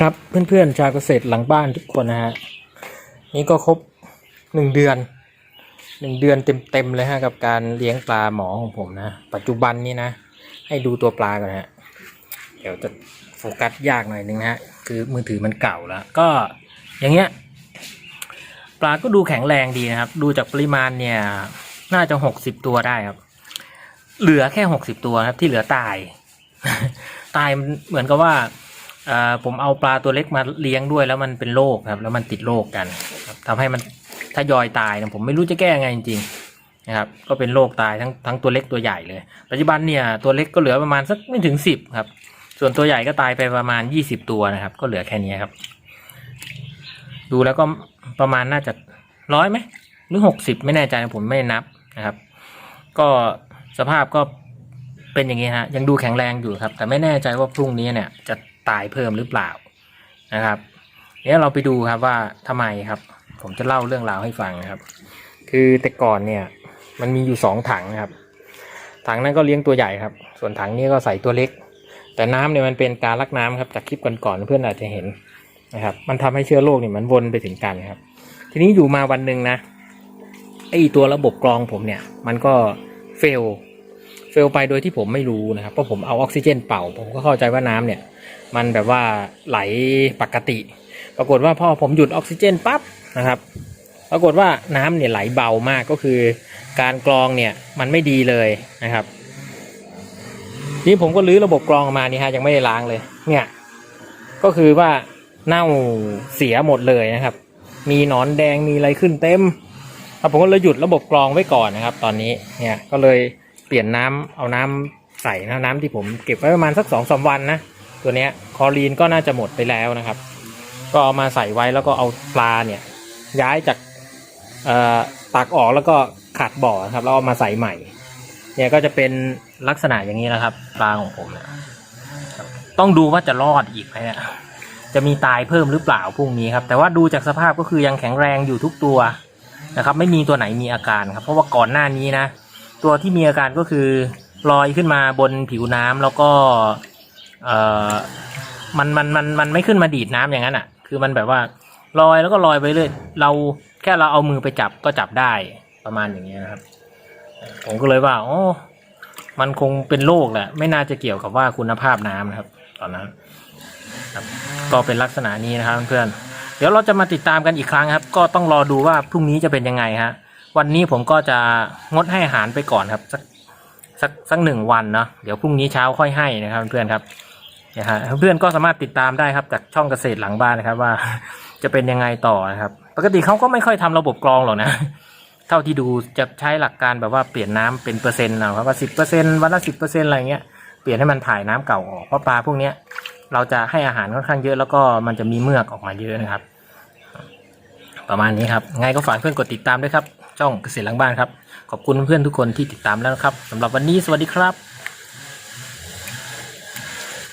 ครับเพื่อนๆชาวเกษตรหลังบ้านทุกคนนะฮะนี่ก็ครบหนึ่งเดือนหนึ่งเดือนเต็มๆเลยฮะกับการเลี้ยงปลาหมอของผมนะปัจจุบันนี้นะ ให้ดูตัวปลาก่อนฮะเดี๋ยวจะโฟกัสยากหน่อยนึงนะฮะคือมือถือมันเก่าแล้ว ก็อย่างเงี้ยปลาก็ดูแข็งแรงดีนะครับ ดูจากปริมาณเนี่ยน่าจะหกสิบตัวได้ครับ เหลือแค่หกสิบตัวครับที่เหลือตาย ตายเหมือนกับว่า ผมเอาปลาตัวเล็กมาเลี้ยงด้วยแล้วมันเป็นโรคครับ แล้วมันติดโรคกันครับทำให้มันถ้ายอยตายนะผมไม่รู้จะแก้ยังไงจริงๆนะครับก็เป็นโรคตายทั้งทั้งตัวเล็กตัวใหญ่เลย ปัจจุบันเนี่ยตัวเล็กก็เหลือประมาณสักไม่ถึงสิบครับ ส่วนตัวใหญ่ก็ตายไปประมาณยี่สิบตัวนะครับ ก็เหลือแค่นี้ครับ ดูแล้วก็ประมาณน่าจะร้อยไหมหรือหกสิบไม่แน่ใจนะผมไม่นับนะครับ ก็สภาพก็เป็นอย่างนี้ฮะยังดูแข็งแรงอยู่ครับ แต่ไม่แน่ใจว่าพรุ่งนี้เนี่ยจะ ตายเพิ่มหรือเปล่านะครับเดี๋ยเราไปดูครับว่าทำไมครับ ผมจะเล่าเรื่องราวให้ฟังนะครับ คือแต่ก่อนเนี่ยมันมีอยู่สองถังนะครับ ถังนั้นก็เลี้ยงตัวใหญ่ครับ ส่วนถังนี้ก็ใส่ตัวเล็ก แต่น้ำเนี่ยมันเป็นการลักน้ำครับจากคลิปก่อนๆเพื่อนอาจจะเห็นนะครับ มันทำให้เชื้อโรคเนี่ยมันวนไปถึงกันครับ ทีนี้อยู่มาวันหนึ่งนะไอตัวระบบกรองผมเนี่ย มันก็เฟล ฟลไปโดยที่ผมไม่รู้นะครับเพราะผมเอาออกซิเจนเป่า ผมก็เข้าใจว่าน้ำเนี่ย มันแบบว่าไหลปกติ ปรากฏว่าพอผมหยุดออกซิเจนปั๊บนะครับ ปรากฏว่าน้ำเนี่ยไหลเบามากก็คือ การกรองเนี่ยมันไม่ดีเลยนะครับนี่ผมก็รื้อระบบกรองมานี่ฮะยังไม่ได้ล้างเลย เนี่ย ก็คือว่าเน่าเสียหมดเลยนะครับ มีหนอนแดงมีอะไรขึ้นเต็มครับผมก็เลยหยุดระบบกรองไว้ก่อนนะครับ ตอนนี้เนี่ยก็เลย เปลี่ยนน้ำเอาน้ำใส่นะน้ำที่ผมเก็บไว้ประมาณสักสองสามวันนะตัวเนี้ยคอรีนก็น่าจะหมดไปแล้วนะครับ ก็เอามาใส่ไว้แล้วก็เอาปลาเนี่ยย้ายจากตักออกแล้วก็ขัดบ่อครับแล้วเอามาใส่ใหม่ เนี่ยก็จะเป็นลักษณะอย่างนี้นะครับ ปลาของผมเนี่ยต้องดูว่าจะรอดอีกไหมนี่ยจะมีตายเพิ่มหรือเปล่าพรุ่งนี้ครับ แต่ว่าดูจากสภาพก็คือยังแข็งแรงอยู่ทุกตัวนะครับ ไม่มีตัวไหนมีอาการครับ เพราะว่าก่อนหน้านี้นะ ตัวที่มีอาการก็คือลอยขึ้นมาบนผิวน้ำแล้วก็เอ่อมันมันมันมันไม่ขึ้นมาดีดน้ำอย่างนั้นอะ คือมันแบบว่าลอยแล้วก็ลอยไปเรื่อยเราแค่เราเอามือไปจับก็จับได้ประมาณอย่างเงี้ยนะครับ ผมก็เลยว่าโอ้มันคงเป็นโรคแหละ ไม่น่าจะเกี่ยวกับว่าคุณภาพน้ำนะครับ ตอนนั้นก็เป็นลักษณะนี้นะครับเพื่อนเดี๋ยวเราจะมาติดตามกันอีกครั้งครับ ก็ต้องรอดูว่าพรุ่งนี้จะเป็นยังไงฮะ วันนี้ผมก็จะงดให้อาหารไปก่อนครับ สักสักสักหนึ่งวันเนาะเดี๋ยวพรุ่งนี้เช้าค่อยให้นะครับเพื่อนครับนะฮะเพื่อนก็สามารถติดตามได้ครับจากช่องเกษตรหลังบ้านนะครับว่าจะเป็นยังไงต่อนะครับ ปกติเขาก็ไม่ค่อยทำระบบกรองหรอกนะเท่าที่ดูจะใช้หลักการแบบว่าเปลี่ยนน้ำเป็นเปอร์เซ็นต์เอาครับว่าสิบเปอร์เซ็นต์วันละสิบเปอร์เซ็นต์อะไรเงี้ยเปลี่ยนให้มันถ่ายน้ำเก่าออกเพราะปลาพวกเนี้ยเราจะให้อาหารค่อนข้างเยอะแล้วก็มันจะมีเมือกออกมาเยอะนะครับ ประมาณนี้ครับไงก็ฝากเพื่อนกดติดตามด้วยครับ ช่องเกษตรหลังบ้านครับ ขอบคุณเพื่อนทุกคนที่ติดตามแล้วนะครับสำหรับวันนี้สวัสดีครับ